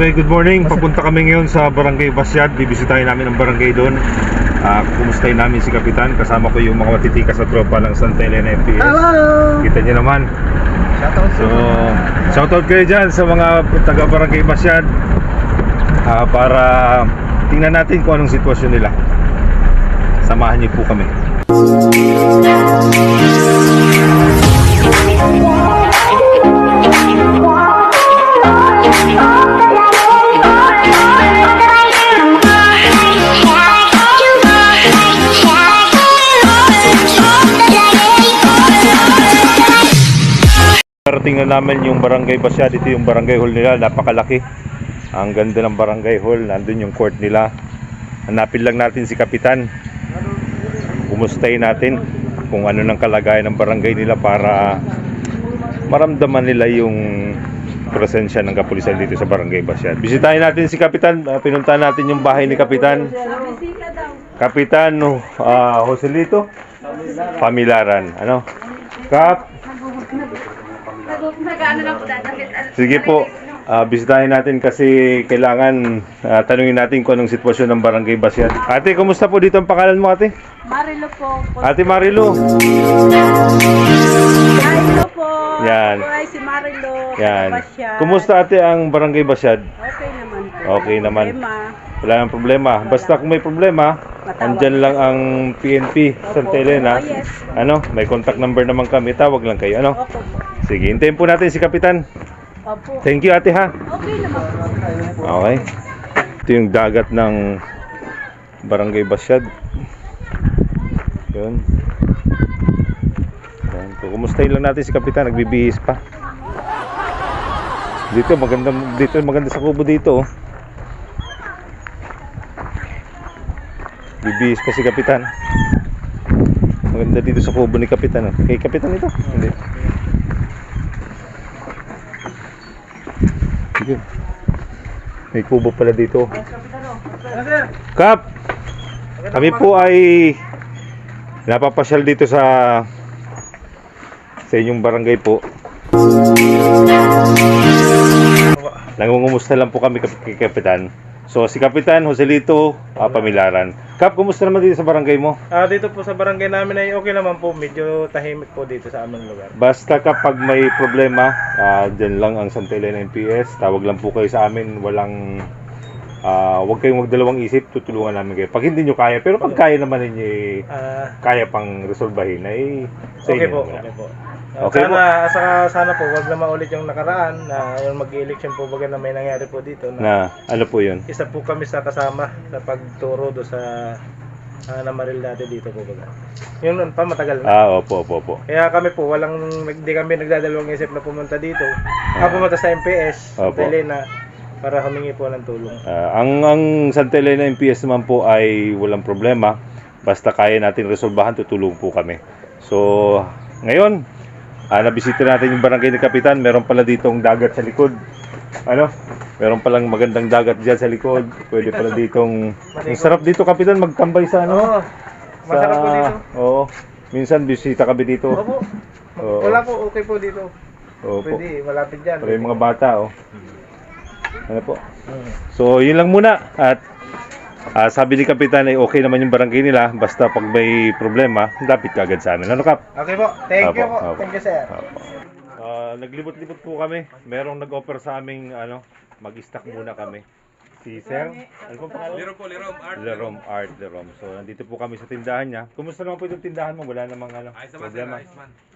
Okay, good morning. Papunta kami ngayon sa Barangay Basyad. Bibisitahin namin ang barangay doon. Ah, kumustahin namin si Kapitan. Kasama ko yung mga matitika sa tropa ng Santa Elena FPS. Hello! Kita niyo naman. Shoutout So, shoutout kayo dyan sa mga taga Barangay Basyad. Ah, para tingnan natin kung anong sitwasyon nila. Samahan niyo po kami. Parating na namin yung Barangay Basyad. Ito yung barangay hall nila. Napakalaki. Ang ganda ng barangay hall. Nandun yung court nila. Hanapin lang natin si Kapitan. Kumustahin natin kung ano ng kalagayan ng barangay nila para maramdaman nila yung presensya ng kapulisan dito sa Barangay Basyad. Bisitahin natin si Kapitan. Uh, pinuntahan natin yung bahay ni Kapitan. Kapitan uh, Joselito Pamilaran. Ano? Kap, Nag-ano lang po dadakit. Sige po. Ah, bisitahin natin kasi kailangan ah, tanungin natin kung anong sitwasyon ng Barangay Basyad. Ate, kumusta po dito ang pangalan mo, ate? Marilo po. Ate Marilu. Marilo po. Yan. Ay si Marilo. Yan. Kumusta ate ang Barangay Basyad? Okay naman po. Okay naman. Problema. Wala nang problema. Basta kung may problema, andyan lang ang PNP Santa Elena. Oh. Ano, may contact number naman kami. Tawag lang kayo. Ano? Sige, hintayin po natin si Kapitan. Opo. Thank you ate ha. Okay naman. Okay. Ito yung dagat ng Barangay Basyad. Yun. Yan. So, kumustahin lang natin si Kapitan, nagbibihis pa. Dito maganda dito maganda sa kubo dito. Oh. Bibihis pa si Kapitan. Maganda dito sa kubo ni Kapitan. Oh. Kay Kapitan ito? Hindi. Sige. May kubo pala dito. Kap! Kami po ay napapasyal dito sa sa inyong barangay po. Nangungumusta lang po kami kay Kapitan. So si Kapitan Joselito uh, Pamilaran. Kap, kumusta naman dito sa barangay mo? Ah, dito po sa barangay namin ay okay naman po. Medyo tahimik po dito sa aming lugar. Basta kapag may problema, ah dyan lang ang Santa Elena NPS. Tawag lang po kayo sa amin. Walang, ah huwag kayong magdalawang isip. Tutulungan namin kayo. Pag hindi nyo kaya, pero pag kaya naman ninyo, Ah, kaya pang resolbahin, ay sa okay inyo po, naman. okay po. Ah, Okay sana, Saka, sana po wag na maulit yung nakaraan na mag-election po baga na may nangyari po dito na, Na, ano po yun? isa po kami sa kasama sa pagturo do sa uh, namaril dati dito po baga. Yun nun pa matagal na. Ah, opo, opo, opo. Kaya kami po walang hindi kami nagdadalawang isip na pumunta dito. Ah, pumunta sa MPS, Opo. Santa Elena para humingi po ng tulong. Ah, ang, ang Santa Elena NPS naman po ay walang problema. Basta kaya natin resolbahan, tutulong po kami. So, ngayon, ah, nabisita natin yung barangay ni Kapitan. Meron pala ditong dagat sa likod. Ano? Meron palang magandang dagat dyan sa likod. Pwede pala ditong... Ang sarap dito, Kapitan, magtambay sa ano? Oo. Masarap po dito. Oo. Minsan bisita kami dito. Opo. Oo. Wala po, okay po dito. Opo. Pwede, malapit dyan. Para yung mga bata, oh. Ano po? So, yun lang muna. At ah, sabi ni Kapitan ay okay naman yung barangay nila. Basta pag may problema, lapit ka agad sa amin. Ano, Kap? Okay po, thank you Opo, po. opo. Thank you, sir. Ah, naglibot-libot po kami. Merong nag-offer sa aming ano, mag-stack muna kami. Si Sir, ano po pangalan? Lerom po, Lerom Art. Lerom Art, Lerom. So, nandito po kami sa tindahan niya. Kumusta naman po yung tindahan mo? Wala namang ano, problema.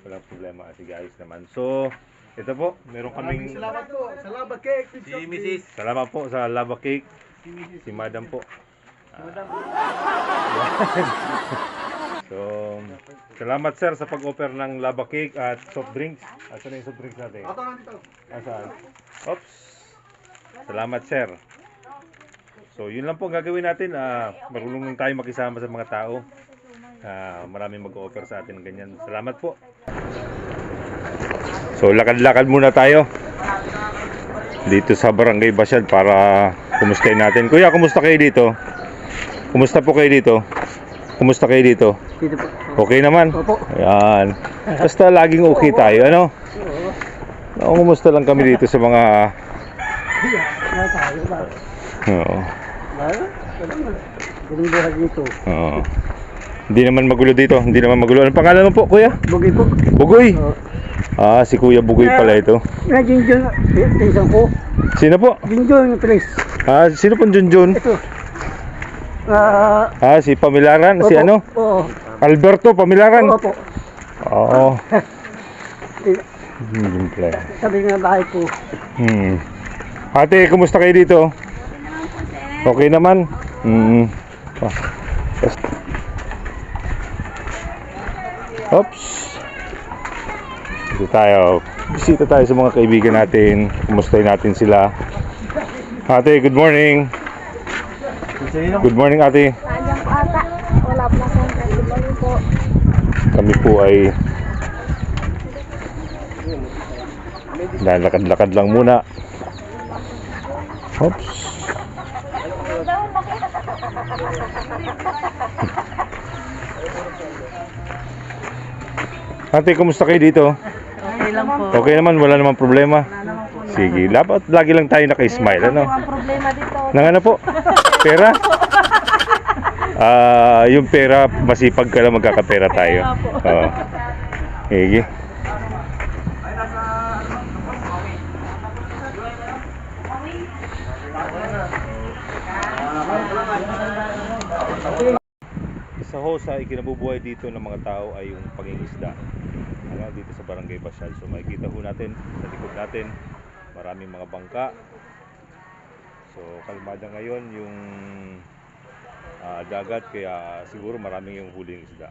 Walang problema. Sige, ayos naman. So, ito po, meron kaming... Salamat po. Salamat cake. Si Mrs. Salamat po sa lava cake. Si Madam po. So, salamat sir sa pag-offer ng lava cake at soft drinks. Asan na yung soft drinks natin? Asan? Oops. Salamat sir. So, yun lang po ang gagawin natin. Ah, marunong lang tayo makisama sa mga tao. Ah, maraming mag-offer sa atin ng ganyan. Salamat po. So, lakad-lakad muna tayo dito sa Barangay Basyad para kumustahin natin. Kuya, kumusta kayo dito? Kumusta po kayo dito? Kumusta kayo dito? Dito po. Okay naman? Opo. Ayan. Basta laging okay tayo, ano? Oo, kumusta lang kami dito sa mga? Oo. Ganun buhay dito. Oo. Hindi naman magulo dito. Hindi naman magulo. Ano pangalan mo po, kuya? Bugay po. Bugoy. Ah, si Kuya Bugoy pala ito. Na Jinjun, pinsan ko. Sino po? Jinjun, please. Ah, sino pong Junjun? Ito. Ah, Ah, si Pamilaran, si opo. ano? Oo. Alberto Pamilaran. Opo. Oo. Hmm, pala. Sabi nga bahay ko. Hmm. Ate, kumusta kayo dito? Okay naman. Hmm. Ah. Yes. Oops. Dito tayo. Bisita tayo sa mga kaibigan natin. Kumustahin natin sila. Ate, good morning. Good morning, ate. Nandiyan po ata. Wala po sa Good morning po. Kami po ay lalakad-lakad lang muna. Oops. Ate, kumusta kayo dito? Okay lang po. Okay naman, wala namang problema. Sige, dapat lagi lang tayo naka-smile, ano? Ang problema dito. Nang ano po? Pera? Ah, yung pera, masipag ka lang magkakapera tayo. Oo. Sige. Isa ho sa ikinabubuhay dito ng mga tao ay yung pangingisda. Ano, dito sa Barangay Basyal. So makikita ho natin sa likod natin maraming mga bangka. So kalmada ngayon yung ah, dagat kaya siguro maraming yung huling isda.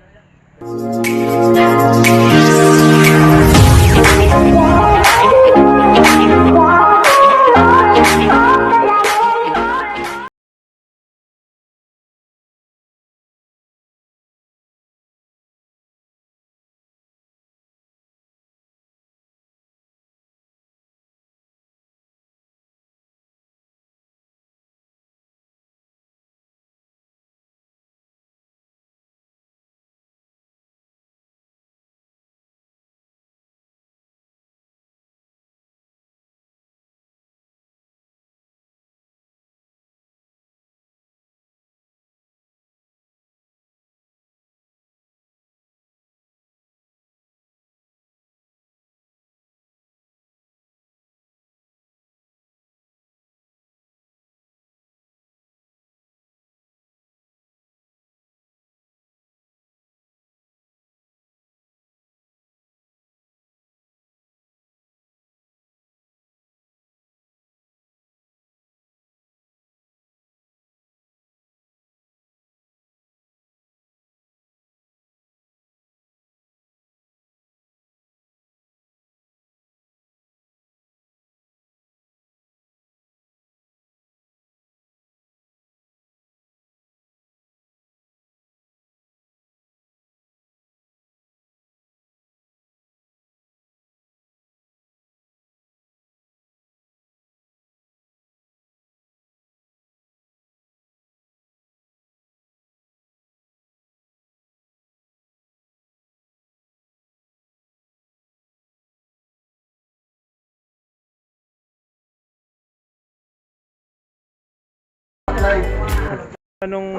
Anong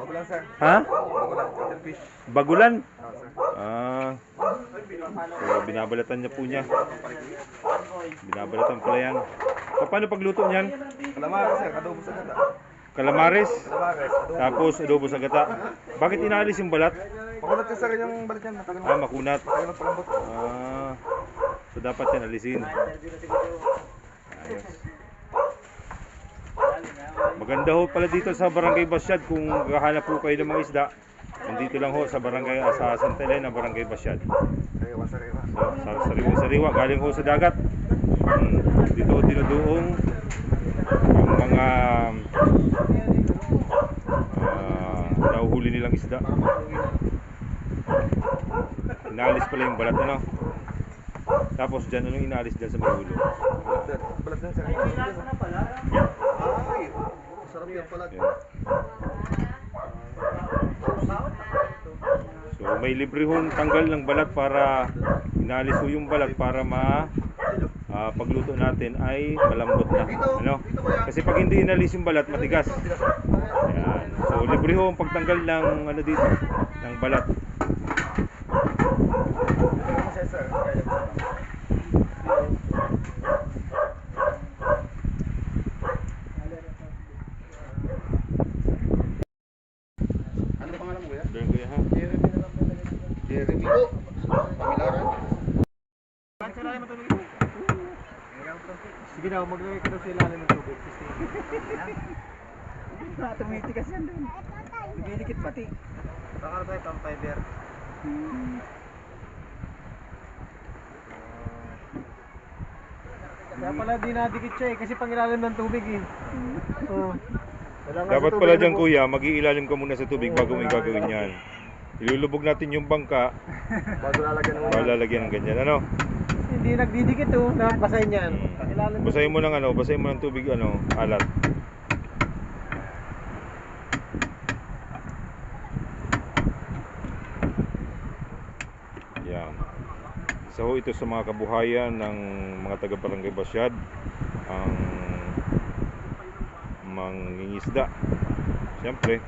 Bagulan sir. Ha? Bagulan. Ah. So binabalatan niya po niya. Binabalatan pala yan. So, paano pagluto niyan? Kalamares sir, adobo sa gata. Kalamares, Kalamares, adobo. tapos adobo sa gata. Bakit inaalis yung balat? Makulat ka sir yung balik yan. Matagal Ah, makunat. palambot. Ah. So dapat yan alisin. Ayos. Maganda ho pala dito sa Barangay Basyad kung hahanap po kayo ng mga isda. Nandito lang ho sa Barangay ah, sa Santa Elena, Barangay Basyad. Sariwa, sariwa. So, sa sariwa, sariwa galing ho sa dagat. Hmm, dito ho dinuduong yung mga ah, nahuhuli nilang isda. Inaalis pala yung balat ano. Tapos dyan, anong inaalis dyan sa may ulo? Balat. Balat yan sir. Ay, sarap yan pala. Yan. So may libre hong tanggal ng balat para inaalis ho yung balat para ma ah, pagluto natin ay malambot na. Ano? Kasi pag hindi inalis yung balat, matigas. Ayan. So, libre ho ang pagtanggal ng ano dito, ng balat. Ano pangalan mo kuya? Doon ko yan, ha? Po. Pamilaran. Sige na, maglagay ka na sa ilalim ng tubig. Tumitikas yan doon. Dumidikit pati. Baka na tayo pang fiber. Kaya pala di nadikit siya eh, kasi pangilalim ng tubig eh. Dapat pala ano dyan kuya, mag-iilalim ka muna sa tubig bago mo gagawin yan. Ilulubog natin yung bangka, Bago lalagyan ng para lalagyan ng ganyan. Ano? Hindi nagdidikit oh, nabasahin yan. Ng Basahin mo ng ano, basahin mo ng tubig ano, alat. Yan. Isa ho ito sa mga kabuhayan ng mga taga Barangay Basyad ang mangingisda. Siyempre,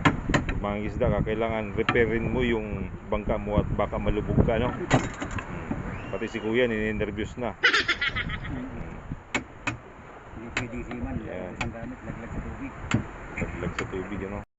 mangingisda ka, kailangan repairin mo yung bangka mo at baka malubog ka, no? Pati si Kuya, nininervyos na. Hindi pwede. Isang gamit, laglag sa tubig. Laglag sa tubig, ano?